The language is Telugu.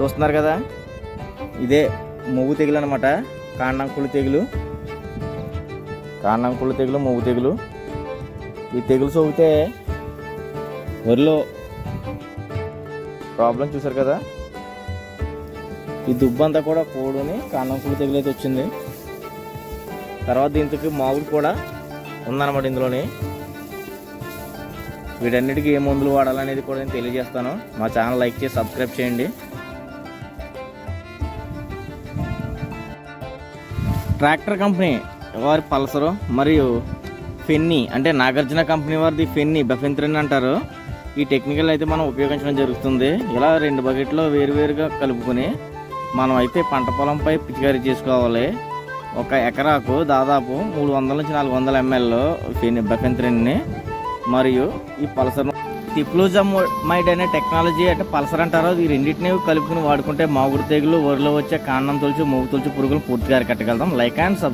చూస్తున్నారు కదా? ఇదే మొవ్వు తెగులు అనమాట కాండంకుళ్ళు తెగులు. కాండంకుళ్ళు తెగులు మొవ్వు తెగులు. ఈ తెగులు సోకితే వరిలో ప్రాబ్లం చూసారు కదా? ఈ దుబ్బంతా కూడా కోడుని కాండంకుళ్ళు తెగులు అయితే వచ్చింది. తర్వాత దీంతో మాగుడు కూడా ఉందన్నమాట ఇందులోని. వీటన్నిటికీ ఏ మందులు వాడాలనేది కూడా నేను తెలియజేస్తాను. మా ఛానల్ లైక్ చేసి సబ్స్క్రైబ్ చేయండి. ట్రాక్టర్ కంపెనీ వారి పల్సరు మరియు ఫెన్నీ అంటే నాగార్జున కంపెనీ వారిది ఫెన్ని బెఫెంత్రిన్ అంటారు. ఈ టెక్నికల్ అయితే మనం ఉపయోగించడం జరుగుతుంది. ఇలా రెండు బకెట్లో వేరువేరుగా కలుపుకొని మనం అయితే పంట పొలంపై పిచికారీ చేసుకోవాలి. ఒక ఎకరాకు దాదాపు మూడు వందల నుంచి నాలుగు వందల ఎంఎల్ ఫెన్నీ బెఫెంత్రిన్ని మరియు ఈ పల్సర్ మైట్ అనే టెక్నాలజీ అంటే పల్సర్ అంటారు. ఈ రెండింటిని కలుపుకుని వాడుకుంటే మాగుడు తెగులు వరిలో వచ్చే కాండం తొలిచి మూగు తొలిచి పురుగులు పూర్తిగా అరికట్టగలుగుతాం. Like and sub